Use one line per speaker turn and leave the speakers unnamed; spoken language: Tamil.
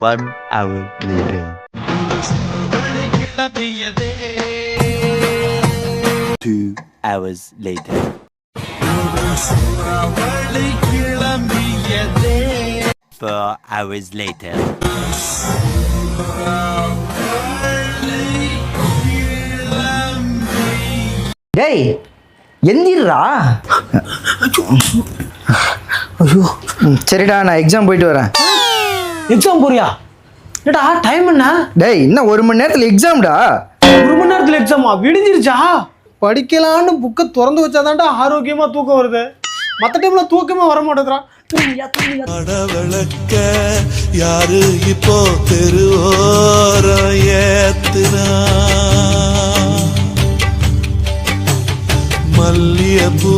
One hour later. Two hours later. Four hours later.
டேய் எந்திரா ஐயோ சரிடா நான் எக்ஸாம் போயிட்டு வரேன்
எக்ஸாம் போறியா? ஏடா டைம் என்ன?
டேய் இன்னும் ஒரு மணி நேரத்தில் எக்ஸாம்டா
ஒரு மணி நேரத்துல எக்ஸாமா விடிஞ்சிருச்சா? படிக்கலான்னு புக்கை திறந்து வச்சாதான்டா ஆரோக்கியமா தூக்கம் வருது. மற்ற டைம்ல தூக்கமே வர தூங்குயா.
படவளக்க யாரு இப்போ தெருவோரம் ஏத்துனா? மல்லியப்பூ